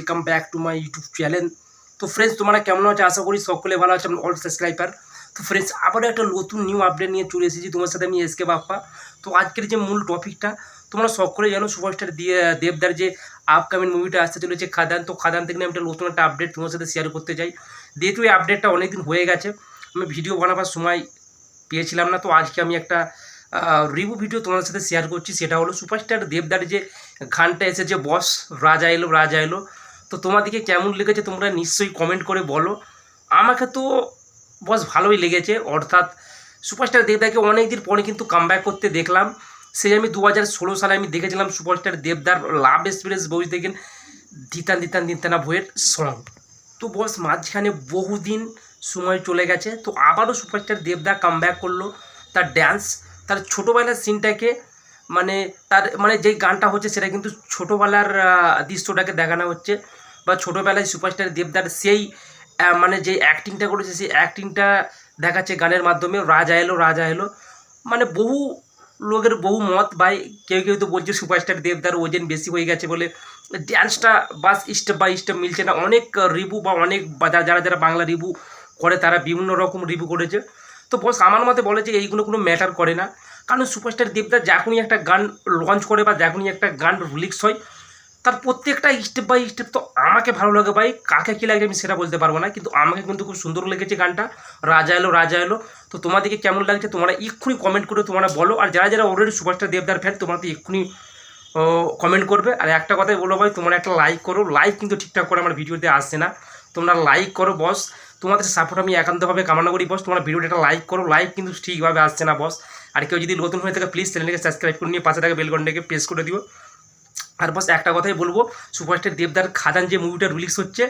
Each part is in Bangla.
Welcome back to my YouTube channel তো ফ্রেন্ডস তোমরা কেমন আছে? আশা করি সকলে ভালো আছে অল সাবস্ক্রাইবার তো ফ্রেন্ডস আবারও একটা নতুন নিউ আপডেট নিয়ে চলে এসেছি তোমার সাথে আমি এসকে বাপ্পা। তো আজকের যে মূল টপিকটা তোমরা সকলে জানো সুপারস্টার দিয়ে, দেবদার যে আপকামিং মুভিটা আসতে চলেছে খাদান, তো খাদান থেকে আমি একটা নতুন একটা আপডেট তোমার সাথে শেয়ার করতে চাই। যেহেতু এই আপডেটটা অনেকদিন হয়ে গেছে, আমি ভিডিও বানাবার সময় পেয়েছিলাম না, তো আজকে আমি একটা রিভিউ ভিডিও তোমাদের সাথে শেয়ার করছি, সেটা হলো সুপারস্টার দেবদার যে গানটা এসেছে বস রাজা এলো রাজা এলো। তো তোমাদেরকে কেমন লেগেছে তোমরা নিশ্চয়ই কমেন্ট করে বলো। আমাকে তো বস ভালোই লেগেছে, অর্থাৎ সুপারস্টার দেবদাকে অনেক দিন পরে কিন্তু কামব্যাক করতে দেখলাম। সেই আমি দু হাজার ষোলো সালে আমি দেখেছিলাম সুপারস্টার দেবদার লাভ এক্সপিরিয়েন্স বই দেখেন দিতান দিতান দিতানা বইয়ের সং তো বস মাঝখানে বহুদিন সময় চলে গেছে, তো আবারও সুপারস্টার দেবদা কামব্যাক করল তার ড্যান্স তার ছোটোবেলার সিনটাকে মানে তার মানে যেই গানটা হচ্ছে সেটা কিন্তু ছোটোবেলার দৃশ্যটাকে দেখানো হচ্ছে। বা ছোটোবেলায় সুপারস্টার দেবদার সেই মানে যে অ্যাক্টিংটা করেছে, সেই অ্যাক্টিংটা দেখাচ্ছে গানের মাধ্যমে, রাজা এলো রাজা এলো। মানে বহু লোকের বহু মত বাই কেউ কেউ তো বলছে সুপারস্টার দেবদার ওজন বেশি হয়ে গেছে বলে। ড্যান্সটা বাস স্টেপ বাই স্টেপ মিলছে না। অনেক রিভু বা অনেক যারা যারা বাংলা রিভু করে, তারা বিভিন্ন রকম রিভু করেছে। তো বস আমার মতে বলে যে এইগুলো কোনো ম্যাটার করে না। কারণ সুপারস্টার দেবদার যখনই একটা গান লঞ্চ করে বা যখনই একটা গান রিলিক্স হয় তার প্রত্যেকটা স্টেপ বাই স্টেপ তো আমাকে ভালো লাগে ভাই। কাকে কী লাগে আমি সেটা বলতে পারব না, কিন্তু আমাকে কিন্তু খুব সুন্দর লেগেছে গানটা। রাজা এলো রাজা এলো। তো তোমাদেরকে কেমন লাগছে তোমরা এক্ষুনি কমেন্ট করে তোমরা বলো। আর যারা যারা অলরেডি সুপারস্টার দেবদার ফ্যান তোমরা তো এক্ষুনি কমেন্ট করবে। আর একটা কথাই বলো ভাই, তোমরা একটা লাইক করো। লাইক কিন্তু ঠিকঠাক করে আমার ভিডিওতে আসছে না। তোমরা লাইক করো বস তোমাদের সাপোর্ট আমি একান্তভাবে কামনা করি বস তোমরা ভিডিওটা একটা লাইক করো। লাইক কিন্তু ঠিকভাবে আসছে না বস আর কেউ যদি নতুন হয়ে থাকে প্লিজ চ্যানেলকে সাবস্ক্রাইব করে নিয়ে পাশে থাকে বেলঘন্টাকে প্রেস করে দিও। আর বস একটা কথাই বলব, সুপারস্টার দেবদার খাদান যে মুভিটা রিলিজ হচ্ছে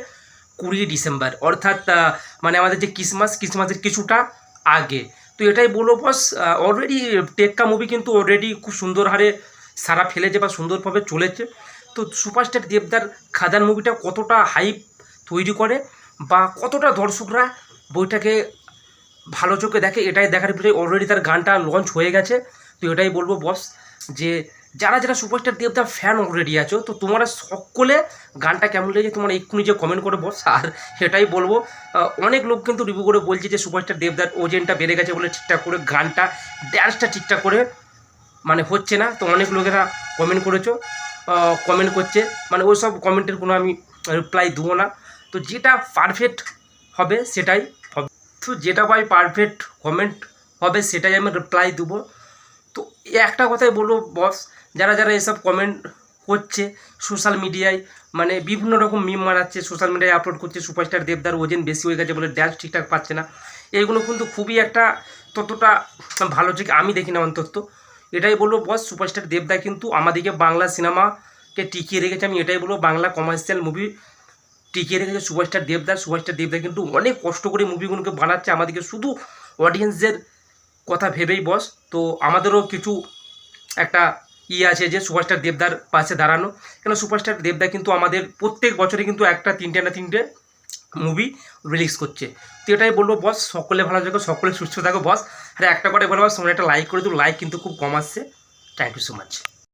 কুড়ি ডিসেম্বর, অর্থাৎ মানে আমাদের যে ক্রিসমাস ক্রিসমাসের কিছুটা আগে। তো এটাই বলব বস অলরেডি টেক্কা মুভি কিন্তু অলরেডি খুব সুন্দর হারে সারা ফেলেছে বা সুন্দরভাবে চলেছে। তো সুপারস্টার দেবদার খাদান মুভিটা কতটা হাইপ তৈরি করে বা কতটা দর্শকরা বইটাকে ভালো চোখে দেখে, এটাই দেখার ভিতরে অলরেডি তার গানটা লঞ্চ হয়ে গেছে। তো এটাই বলব বস যে যারা যারা সুপারস্টার দেবদার ফ্যান অলরেডি আছো, তো তোমরা সকলে গানটা কেমন লেগেছে তোমরা এক্ষুনি যে কমেন্ট করে বস, আর সেটাই বলব। অনেক লোক কিন্তু রিভিউ করে বলছে যে সুপারস্টার দেবদার ওজেনটা বেড়ে গেছে বলে ঠিকঠাক করে, গানটা ড্যান্সটা ঠিকঠাক করে মানে হচ্ছে না। তো অনেক লোকেরা কমেন্ট করেছ কমেন্ট করছে। মানে ওই সব কমেন্টের কোনো আমি রিপ্লাই দেবো না। তো যেটা পারফেক্ট হবে সেটাই হবে। তো যেটা ভাই পারফেক্ট কমেন্ট হবে সেটাই আমি রিপ্লাই দেবো। তো একটা কথাই বলব বস যারা যারা এসব কমেন্ট করছে সোশ্যাল মিডিয়ায় মানে বিভিন্ন রকম মিম মারাচ্ছে সোশ্যাল মিডিয়ায় আপলোড করছে সুপারস্টার দেবদার, ওজন বেশি হয়ে গেছে বলে ড্যান্স ঠিকঠাক পাচ্ছে না। এইগুলো কিন্তু খুবই একটা ততটা ভালো ঠিক আমি দেখি না অন্তত। এটাই বলব বস সুপারস্টার দেবদা কিন্তু আমাদেরকে বাংলা সিনেমাকে টিকিয়ে রেখেছে। আমি এটাই বলব, বাংলা কমার্শিয়াল মুভি টিকিয়ে রেখেছে সুপারস্টার দেবদা। সুপারস্টার দেবদা কিন্তু অনেক কষ্ট করে মুভিগুলোকে বানাচ্ছে আমাদেরকে শুধু অডিয়েন্সদের কথা ভেবেই বস তো আমাদেরও কিছু একটা ইয়ে আছে যে সুপারস্টার দেবদার পাশে দাঁড়ানো। কেন সুপারস্টার দেবদা কিন্তু আমাদের প্রত্যেক বছরে কিন্তু একটা তিনটে না তিনটে মুভি রিলিজ করছে। তো এটাই বলব বস সকলে ভালো থাকো, সকলে সুস্থ থাকো বস আর একটা করে বলব তোমরা একটা লাইক করে দিও লাইক কিন্তু খুব কম আসছে। Thank you so much